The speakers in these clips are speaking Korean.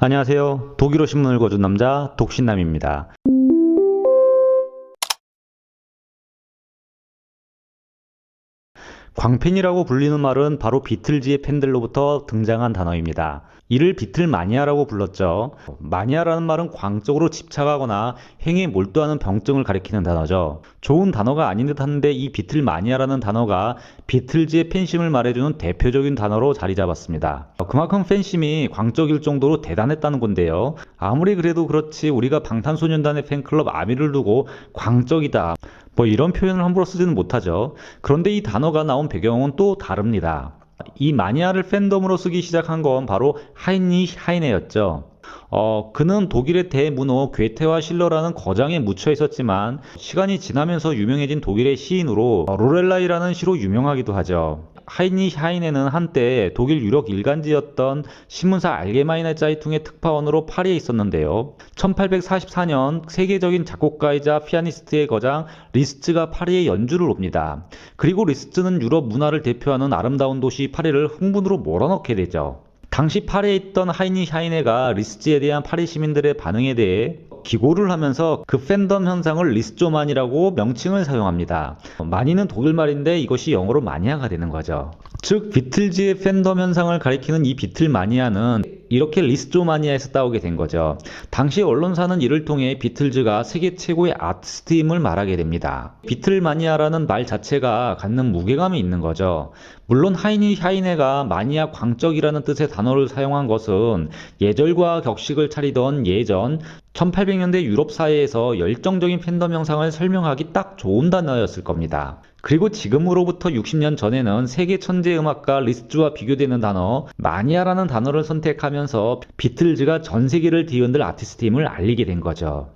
안녕하세요. 독일어 신문을 읽어준 남자 독신남입니다. 광팬이라고 불리는 말은 바로 비틀즈의 팬들로부터 등장한 단어입니다. 이를 비틀 마니아라고 불렀죠. 마니아라는 말은 광적으로 집착하거나 행위에 몰두하는 병증을 가리키는 단어죠. 좋은 단어가 아닌 듯 하는데 이 비틀 마니아라는 단어가 비틀즈의 팬심을 말해주는 대표적인 단어로 자리 잡았습니다. 그만큼 팬심이 광적일 정도로 대단했다는 건데요. 아무리 그래도 그렇지 우리가 방탄소년단의 팬클럽 아미를 두고 광적이다. 뭐 이런 표현을 함부로 쓰지는 못하죠. 그런데 이 단어가 나온 배경은 또 다릅니다. 이 마니아를 팬덤으로 쓰기 시작한 건 바로 하이니 하이네였죠. 어, 그는 독일의 대문호 괴테와 실러라는 거장에 묻혀 있었지만 시간이 지나면서 유명해진 독일의 시인으로 어, 로렐라이라는 시로 유명하기도 하죠. 하이니 하이네는 한때 독일 유력 일간지였던 신문사 알게마이네 짜이퉁의 특파원으로 파리에 있었는데요. 1844년 세계적인 작곡가이자 피아니스트의 거장 리스츠가 파리에 연주를 옵니다. 그리고 리스츠는 유럽 문화를 대표하는 아름다운 도시 파리를 흥분으로 몰아넣게 되죠. 당시 파리에 있던 하이니 샤이네가 리스츠에 대한 파리 시민들의 반응에 대해 기고를 하면서 그 팬덤 현상을 리스조만이라고 명칭을 사용합니다. 마니는 독일말인데 이것이 영어로 마니아가 되는 거죠. 즉 비틀즈의 팬덤 현상을 가리키는 이 비틀 마니아는 이렇게 리스조 마니아에서 따오게 된 거죠. 당시 언론사는 이를 통해 비틀즈가 세계 최고의 아티스트임을 말하게 됩니다. 비틀 마니아라는 말 자체가 갖는 무게감이 있는 거죠. 물론 하이니 하이네가 마니아 광적이라는 뜻의 단어를 사용한 것은 예절과 격식을 차리던 예전 1800년대 유럽 사회에서 열정적인 팬덤 형상을 설명하기 딱 좋은 단어였을 겁니다. 그리고 지금으로부터 60년 전에는 세계 천재 음악가 리스트와 비교되는 단어 마니아라는 단어를 선택하면서 비틀즈가 전 세계를 뒤흔들 아티스트임을 알리게 된 거죠.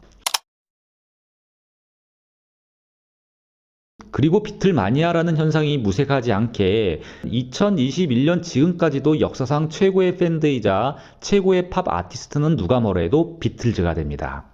그리고 비틀 마니아라는 현상이 무색하지 않게 2021년 지금까지도 역사상 최고의 팬드이자 최고의 팝 아티스트는 누가 뭐래도 비틀즈가 됩니다.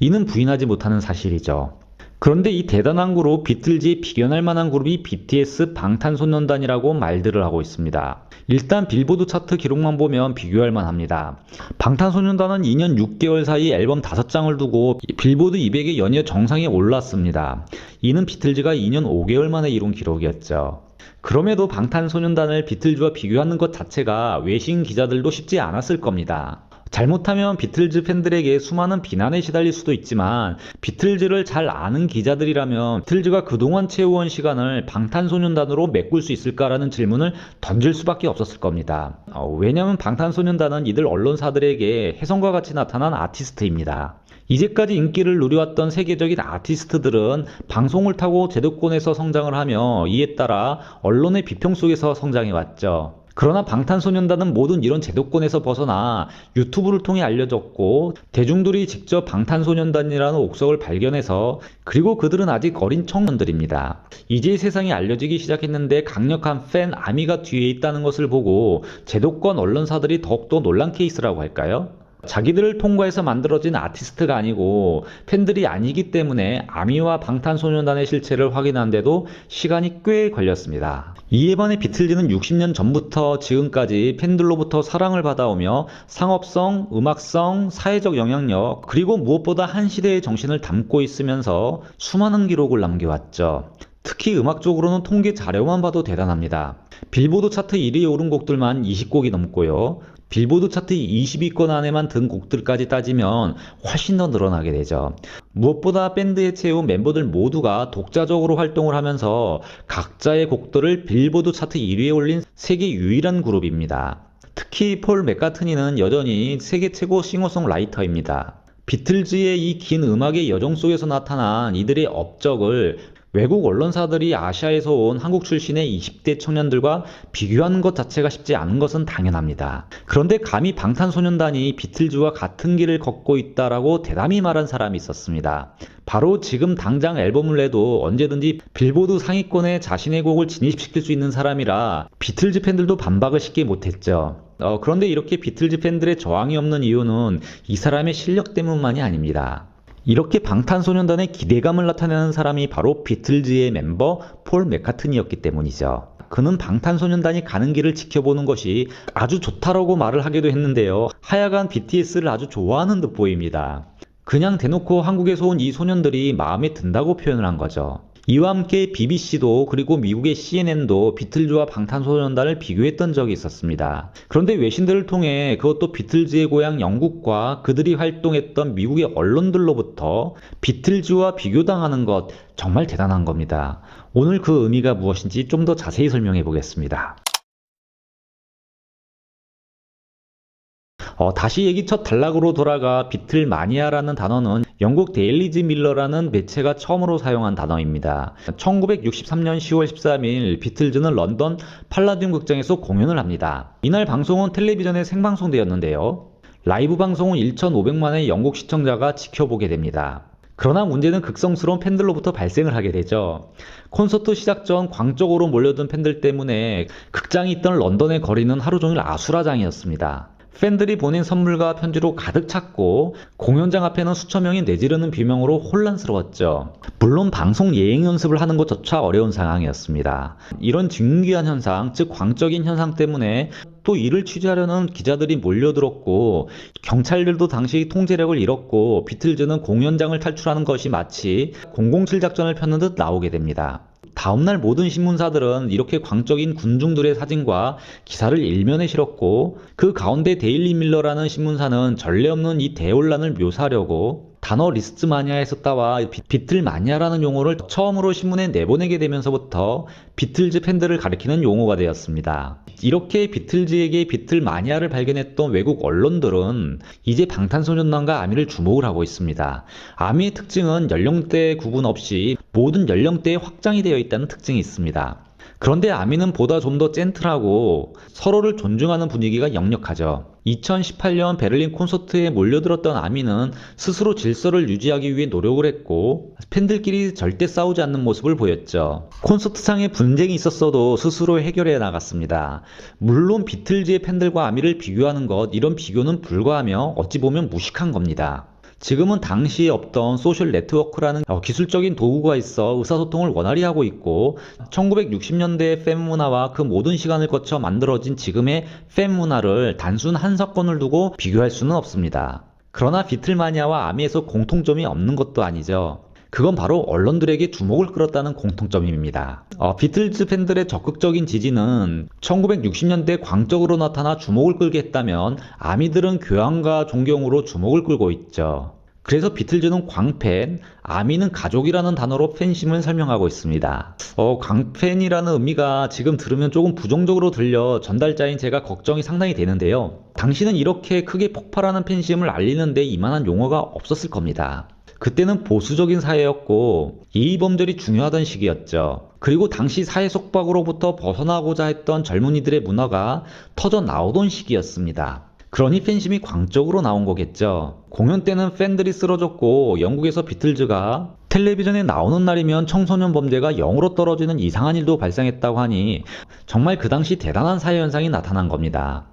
이는 부인하지 못하는 사실이죠. 그런데 이 대단한 그룹 비틀즈에 비견할 만한 그룹이 BTS 방탄소년단이라고 말들을 하고 있습니다. 일단 빌보드 차트 기록만 보면 비교할 만합니다. 방탄소년단은 2년 6개월 사이 앨범 5장을 두고 빌보드 200의 연이어 정상에 올랐습니다. 이는 비틀즈가 2년 5개월 만에 이룬 기록이었죠. 그럼에도 방탄소년단을 비틀즈와 비교하는 것 자체가 외신 기자들도 쉽지 않았을 겁니다. 잘못하면 비틀즈 팬들에게 수많은 비난에 시달릴 수도 있지만 비틀즈를 잘 아는 기자들이라면 비틀즈가 그동안 채워온 시간을 방탄소년단으로 메꿀 수 있을까라는 질문을 던질 수밖에 없었을 겁니다. 어, 왜냐하면 방탄소년단은 이들 언론사들에게 혜성과 같이 나타난 아티스트입니다. 이제까지 인기를 누려왔던 세계적인 아티스트들은 방송을 타고 제도권에서 성장을 하며 이에 따라 언론의 비평 속에서 성장해왔죠. 그러나 방탄소년단은 모든 이런 제도권에서 벗어나 유튜브를 통해 알려졌고 대중들이 직접 방탄소년단이라는 옥석을 발견해서 그리고 그들은 아직 어린 청년들입니다. 이제 세상이 알려지기 시작했는데 강력한 팬 아미가 뒤에 있다는 것을 보고 제도권 언론사들이 더욱더 놀란 케이스라고 할까요? 자기들을 통과해서 만들어진 아티스트가 아니고 팬들이 아니기 때문에 아미와 방탄소년단의 실체를 확인하는데도 시간이 꽤 걸렸습니다. 이에 반해 비틀즈는 60년 전부터 지금까지 팬들로부터 사랑을 받아오며 상업성, 음악성, 사회적 영향력, 그리고 무엇보다 한 시대의 정신을 담고 있으면서 수많은 기록을 남겨왔죠. 특히 음악적으로는 통계 자료만 봐도 대단합니다. 빌보드 차트 1위에 오른 곡들만 20곡이 넘고요. 빌보드 차트 20위권 안에만 든 곡들까지 따지면 훨씬 더 늘어나게 되죠. 무엇보다 밴드에 채운 멤버들 모두가 독자적으로 활동을 하면서 각자의 곡들을 빌보드 차트 1위에 올린 세계 유일한 그룹입니다. 특히 폴 맥카트니는 여전히 세계 최고 싱어송라이터입니다. 비틀즈의 이 긴 음악의 여정 속에서 나타난 이들의 업적을 외국 언론사들이 아시아에서 온 한국 출신의 20대 청년들과 비교하는 것 자체가 쉽지 않은 것은 당연합니다. 그런데 감히 방탄소년단이 비틀즈와 같은 길을 걷고 있다라고 대담히 말한 사람이 있었습니다. 바로 지금 당장 앨범을 내도 언제든지 빌보드 상위권에 자신의 곡을 진입시킬 수 있는 사람이라 비틀즈 팬들도 반박을 쉽게 못했죠. 어, 그런데 이렇게 비틀즈 팬들의 저항이 없는 이유는 이 사람의 실력 때문만이 아닙니다. 이렇게 방탄소년단의 기대감을 나타내는 사람이 바로 비틀즈의 멤버 폴 맥카트니였기 때문이죠. 그는 방탄소년단이 가는 길을 지켜보는 것이 아주 좋다라고 말을 하기도 했는데요. 하여간 BTS를 아주 좋아하는 듯 보입니다. 그냥 대놓고 한국에서 온 이 소년들이 마음에 든다고 표현을 한 거죠. 이와 함께 BBC도 그리고 미국의 CNN도 비틀즈와 방탄소년단을 비교했던 적이 있었습니다. 그런데 외신들을 통해 그것도 비틀즈의 고향 영국과 그들이 활동했던 미국의 언론들로부터 비틀즈와 비교당하는 것 정말 대단한 겁니다. 오늘 그 의미가 무엇인지 좀 더 자세히 설명해 보겠습니다. 어, 다시 얘기 첫 단락으로 돌아가 비틀 마니아라는 단어는 영국 데일리즈 밀러라는 매체가 처음으로 사용한 단어입니다. 1963년 10월 13일 비틀즈는 런던 팔라듐 극장에서 공연을 합니다. 이날 방송은 텔레비전에 생방송되었는데요. 라이브 방송은 1,500만의 영국 시청자가 지켜보게 됩니다. 그러나 문제는 극성스러운 팬들로부터 발생을 하게 되죠. 콘서트 시작 전광 쪽으로 몰려든 팬들 때문에 극장이 있던 런던의 거리는 하루 종일 아수라장이었습니다. 팬들이 보낸 선물과 편지로 가득 찼고 공연장 앞에는 수천 명이 내지르는 비명으로 혼란스러웠죠. 물론 방송 예행 연습을 하는 것조차 어려운 상황이었습니다. 이런 진귀한 현상, 즉 광적인 현상 때문에 또 이를 취재하려는 기자들이 몰려들었고 경찰들도 당시 통제력을 잃었고 비틀즈는 공연장을 탈출하는 것이 마치 007 작전을 펴는 듯 나오게 됩니다. 다음날 모든 신문사들은 이렇게 광적인 군중들의 사진과 기사를 일면에 실었고 그 가운데 데일리 밀러라는 신문사는 전례 없는 이 대혼란을 묘사하려고 단어 리스트 마니아에서 따와 비틀 마니아라는 용어를 처음으로 신문에 내보내게 되면서부터 비틀즈 팬들을 가리키는 용어가 되었습니다. 이렇게 비틀즈에게 비틀 마니아를 발견했던 외국 언론들은 이제 방탄소년단과 아미를 주목을 하고 있습니다. 아미의 특징은 연령대 구분 없이 모든 연령대에 확장이 되어 있다는 특징이 있습니다. 그런데 아미는 보다 좀 더 젠틀하고 서로를 존중하는 분위기가 역력하죠. 2018년 베를린 콘서트에 몰려들었던 아미는 스스로 질서를 유지하기 위해 노력을 했고 팬들끼리 절대 싸우지 않는 모습을 보였죠. 콘서트상에 분쟁이 있었어도 스스로 해결해 나갔습니다. 물론 비틀즈의 팬들과 아미를 비교하는 것 이런 비교는 불가하며 어찌 보면 무식한 겁니다. 지금은 당시에 없던 소셜 네트워크라는 어, 기술적인 도구가 있어 의사소통을 원활히 하고 있고 1960년대의 팬 문화와 그 모든 시간을 거쳐 만들어진 지금의 팬 문화를 단순 한 사건을 두고 비교할 수는 없습니다. 그러나 비틀마니아와 아미에서 공통점이 없는 것도 아니죠. 그건 바로 언론들에게 주목을 끌었다는 공통점입니다. 어, 비틀즈 팬들의 적극적인 지지는 1960년대 광적으로 나타나 주목을 끌게 했다면 아미들은 교양과 존경으로 주목을 끌고 있죠. 그래서 비틀즈는 광팬, 아미는 가족이라는 단어로 팬심을 설명하고 있습니다. 어, 광팬이라는 의미가 지금 들으면 조금 부정적으로 들려 전달자인 제가 걱정이 상당히 되는데요. 당시는 이렇게 크게 폭발하는 팬심을 알리는데 이만한 용어가 없었을 겁니다. 그때는 보수적인 사회였고 예의범절이 중요하던 시기였죠. 그리고 당시 사회 속박으로부터 벗어나고자 했던 젊은이들의 문화가 터져 나오던 시기였습니다. 그러니 팬심이 광적으로 나온 거겠죠. 공연 때는 팬들이 쓰러졌고 영국에서 비틀즈가 텔레비전에 나오는 날이면 청소년 범죄가 0으로 떨어지는 이상한 일도 발생했다고 하니 정말 그 당시 대단한 사회 현상이 나타난 겁니다.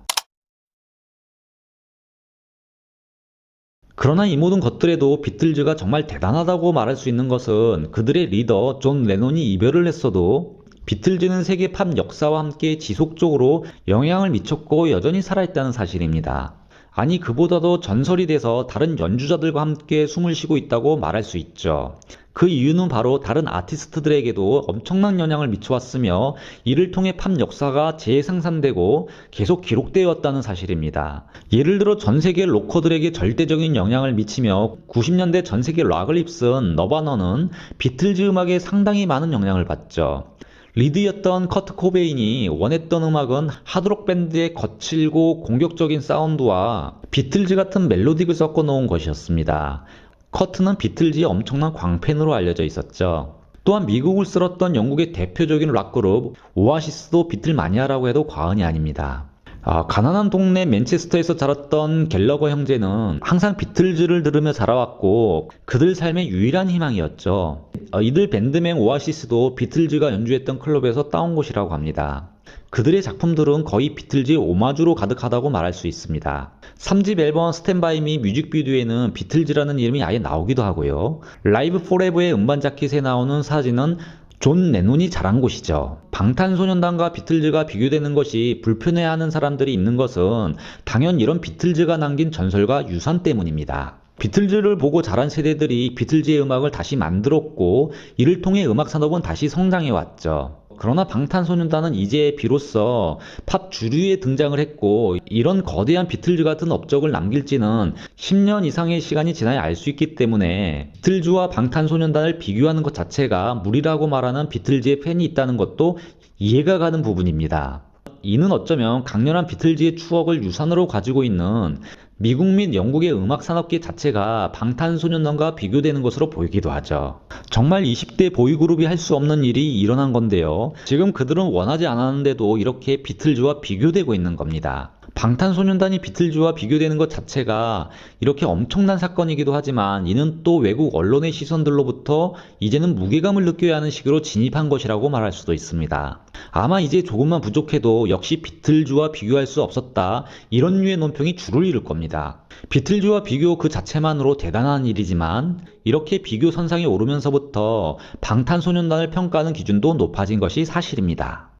그러나 이 모든 것들에도 비틀즈가 정말 대단하다고 말할 수 있는 것은 그들의 리더 존 레논이 이별을 했어도 비틀즈는 세계 팝 역사와 함께 지속적으로 영향을 미쳤고 여전히 살아있다는 사실입니다. 아니 그보다도 전설이 돼서 다른 연주자들과 함께 숨을 쉬고 있다고 말할 수 있죠. 그 이유는 바로 다른 아티스트들에게도 엄청난 영향을 미쳐왔으며 이를 통해 팝 역사가 재생산되고 계속 기록되어 왔다는 사실입니다. 예를 들어 전 세계 로커들에게 절대적인 영향을 미치며 90년대 전 세계 락을 입쓴 너바너는 비틀즈 음악에 상당히 많은 영향을 받죠. 리드였던 커트 코베인이 원했던 음악은 하드록 밴드의 거칠고 공격적인 사운드와 비틀즈 같은 멜로딕을 섞어 놓은 것이었습니다. 커트는 비틀즈의 엄청난 광팬으로 알려져 있었죠. 또한 미국을 쓸었던 영국의 대표적인 락그룹 오아시스도 비틀 마니아라고 해도 과언이 아닙니다. 아, 가난한 동네 맨체스터에서 자랐던 갤러거 형제는 항상 비틀즈를 들으며 자라왔고 그들 삶의 유일한 희망이었죠. 어, 이들 밴드명 오아시스도 비틀즈가 연주했던 클럽에서 따온 곳이라고 합니다. 그들의 작품들은 거의 비틀즈의 오마주로 가득하다고 말할 수 있습니다. 3집 앨범 스탠바이 미 뮤직비디오에는 비틀즈라는 이름이 아예 나오기도 하고요. 라이브 포레버의 음반 자켓에 나오는 사진은 존 레논이 자란 곳이죠. 방탄소년단과 비틀즈가 비교되는 것이 불편해하는 사람들이 있는 것은 당연 이런 비틀즈가 남긴 전설과 유산 때문입니다. 비틀즈를 보고 자란 세대들이 비틀즈의 음악을 다시 만들었고 이를 통해 음악 산업은 다시 성장해 왔죠. 그러나 방탄소년단은 이제 비로소 팝 주류에 등장을 했고 이런 거대한 비틀즈 같은 업적을 남길지는 10년 이상의 시간이 지나야 알 수 있기 때문에 비틀즈와 방탄소년단을 비교하는 것 자체가 무리라고 말하는 비틀즈의 팬이 있다는 것도 이해가 가는 부분입니다. 이는 어쩌면 강렬한 비틀즈의 추억을 유산으로 가지고 있는 미국 및 영국의 음악 산업계 자체가 방탄소년단과 비교되는 것으로 보이기도 하죠. 정말 20대 보이그룹이 할 수 없는 일이 일어난 건데요. 지금 그들은 원하지 않았는데도 이렇게 비틀즈와 비교되고 있는 겁니다. 방탄소년단이 비틀즈와 비교되는 것 자체가 이렇게 엄청난 사건이기도 하지만 이는 또 외국 언론의 시선들로부터 이제는 무게감을 느껴야 하는 시기로 진입한 것이라고 말할 수도 있습니다. 아마 이제 조금만 부족해도 역시 비틀즈와 비교할 수 없었다 이런 류의 논평이 줄을 이룰 겁니다. 비틀즈와 비교 그 자체만으로 대단한 일이지만 이렇게 비교 선상에 오르면서부터 방탄소년단을 평가하는 기준도 높아진 것이 사실입니다.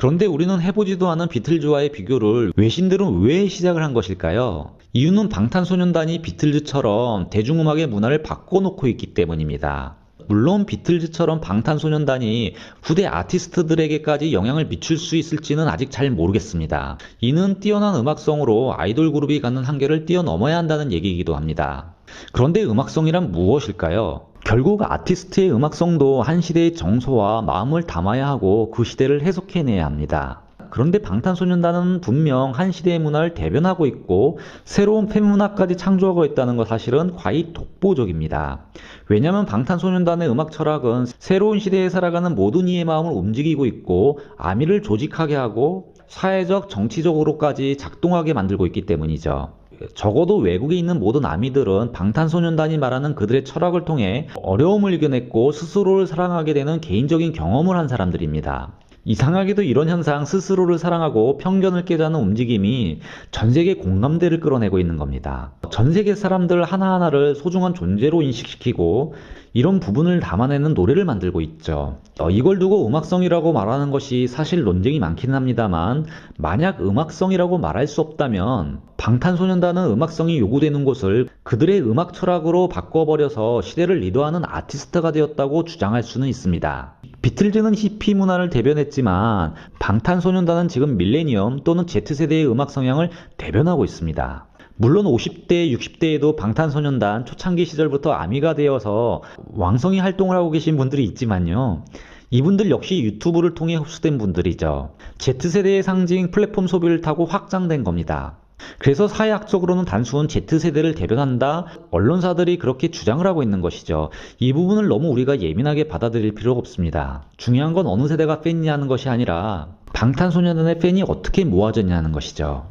그런데 우리는 해보지도 않은 비틀즈와의 비교를 외신들은 왜 시작을 한 것일까요? 이유는 방탄소년단이 비틀즈처럼 대중음악의 문화를 바꿔놓고 있기 때문입니다. 물론 비틀즈처럼 방탄소년단이 후대 아티스트들에게까지 영향을 미칠 수 있을지는 아직 잘 모르겠습니다. 이는 뛰어난 음악성으로 아이돌 그룹이 갖는 한계를 뛰어넘어야 한다는 얘기이기도 합니다. 그런데 음악성이란 무엇일까요? 결국 아티스트의 음악성도 한 시대의 정서와 마음을 담아야 하고 그 시대를 해석해내야 합니다. 그런데 방탄소년단은 분명 한 시대의 문화를 대변하고 있고 새로운 팬문화까지 창조하고 있다는 것 사실은 과히 독보적입니다. 왜냐하면 방탄소년단의 음악 철학은 새로운 시대에 살아가는 모든 이의 마음을 움직이고 있고 아미를 조직하게 하고 사회적 정치적으로까지 작동하게 만들고 있기 때문이죠. 적어도 외국에 있는 모든 아미들은 방탄소년단이 말하는 그들의 철학을 통해 어려움을 이겨냈고 스스로를 사랑하게 되는 개인적인 경험을 한 사람들입니다. 이상하게도 이런 현상 스스로를 사랑하고 편견을 깨자는 움직임이 전 세계 공감대를 끌어내고 있는 겁니다. 전 세계 사람들 하나하나를 소중한 존재로 인식시키고 이런 부분을 담아내는 노래를 만들고 있죠. 어, 이걸 두고 음악성이라고 말하는 것이 사실 논쟁이 많기는 합니다만 만약 음악성이라고 말할 수 없다면 방탄소년단은 음악성이 요구되는 곳을 그들의 음악 철학으로 바꿔버려서 시대를 리더하는 아티스트가 되었다고 주장할 수는 있습니다. 비틀즈는 히피 문화를 대변했지만 방탄소년단은 지금 밀레니엄 또는 Z세대의 음악 성향을 대변하고 있습니다. 물론 50대, 60대에도 방탄소년단 초창기 시절부터 아미가 되어서 왕성히 활동을 하고 계신 분들이 있지만요. 이분들 역시 유튜브를 통해 흡수된 분들이죠. Z세대의 상징 플랫폼 소비를 타고 확장된 겁니다. 그래서 사회학적으로는 단순 Z세대를 대변한다 언론사들이 그렇게 주장을 하고 있는 것이죠. 이 부분을 너무 우리가 예민하게 받아들일 필요가 없습니다. 중요한 건 어느 세대가 팬이냐는 것이 아니라 방탄소년단의 팬이 어떻게 모아졌냐는 것이죠.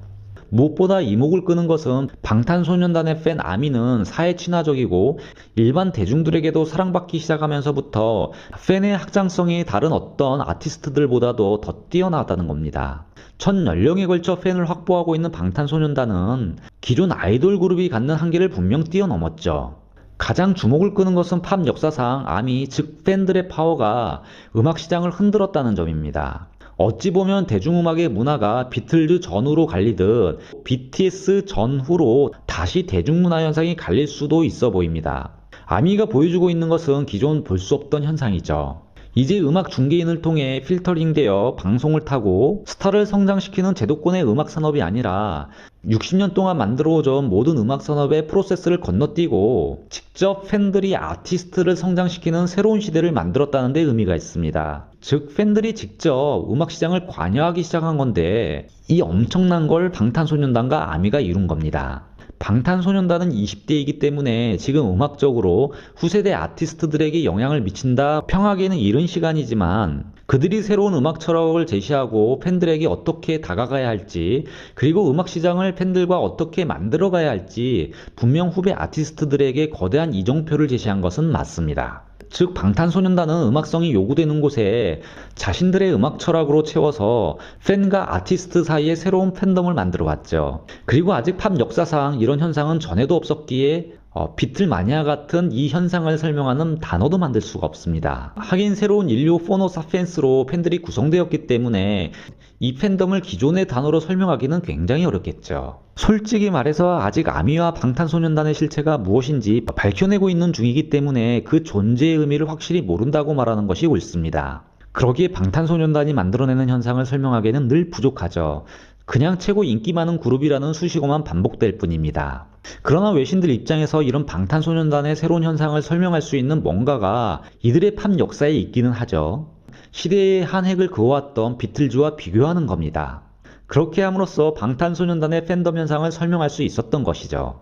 무엇보다 이목을 끄는 것은 방탄소년단의 팬 아미는 사회 친화적이고 일반 대중들에게도 사랑받기 시작하면서부터 팬의 확장성이 다른 어떤 아티스트들보다도 더 뛰어나다는 겁니다. 전 연령에 걸쳐 팬을 확보하고 있는 방탄소년단은 기존 아이돌 그룹이 갖는 한계를 분명 뛰어넘었죠. 가장 주목을 끄는 것은 팝 역사상 아미, 즉 팬들의 파워가 음악 시장을 흔들었다는 점입니다. 어찌 보면 대중음악의 문화가 비틀즈 전후로 갈리듯 BTS 전후로 다시 대중문화 현상이 갈릴 수도 있어 보입니다. 아미가 보여주고 있는 것은 기존 볼 수 없던 현상이죠. 이제 음악 중개인을 통해 필터링되어 방송을 타고 스타를 성장시키는 제도권의 음악 산업이 아니라 60년 동안 만들어오던 모든 음악 산업의 프로세스를 건너뛰고 직접 팬들이 아티스트를 성장시키는 새로운 시대를 만들었다는 데 의미가 있습니다. 즉 팬들이 직접 음악 시장을 관여하기 시작한 건데 이 엄청난 걸 방탄소년단과 아미가 이룬 겁니다. 방탄소년단은 20대이기 때문에 지금 음악적으로 후세대 아티스트들에게 영향을 미친다 평하기에는 이른 시간이지만 그들이 새로운 음악 철학을 제시하고 팬들에게 어떻게 다가가야 할지, 그리고 음악 시장을 팬들과 어떻게 만들어가야 할지 분명 후배 아티스트들에게 거대한 이정표를 제시한 것은 맞습니다. 즉 방탄소년단은 음악성이 요구되는 곳에 자신들의 음악 철학으로 채워서 팬과 아티스트 사이에 새로운 팬덤을 만들어 왔죠. 그리고 아직 팝 역사상 이런 현상은 전에도 없었기에 어, 비틀 마니아 같은 이 현상을 설명하는 단어도 만들 수가 없습니다. 하긴 새로운 인류 포노 사펜스로 팬들이 구성되었기 때문에 이 팬덤을 기존의 단어로 설명하기는 굉장히 어렵겠죠. 솔직히 말해서 아직 아미와 방탄소년단의 실체가 무엇인지 밝혀내고 있는 중이기 때문에 그 존재의 의미를 확실히 모른다고 말하는 것이 옳습니다. 그러기에 방탄소년단이 만들어내는 현상을 설명하기에는 늘 부족하죠. 그냥 최고 인기 많은 그룹이라는 수식어만 반복될 뿐입니다. 그러나 외신들 입장에서 이런 방탄소년단의 새로운 현상을 설명할 수 있는 뭔가가 이들의 팝 역사에 있기는 하죠. 시대의 한 획을 그어왔던 비틀즈와 비교하는 겁니다. 그렇게 함으로써 방탄소년단의 팬덤 현상을 설명할 수 있었던 것이죠.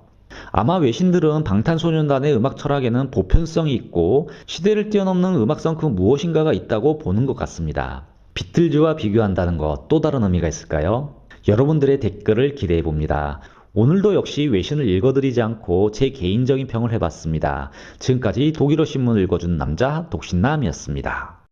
아마 외신들은 방탄소년단의 음악 철학에는 보편성이 있고 시대를 뛰어넘는 음악성 그 무엇인가가 있다고 보는 것 같습니다. 비틀즈와 비교한다는 것 또 다른 의미가 있을까요? 여러분들의 댓글을 기대해 봅니다. 오늘도 역시 외신을 읽어드리지 않고 제 개인적인 평을 해봤습니다. 지금까지 독일어 신문 읽어준 남자 독신남이었습니다.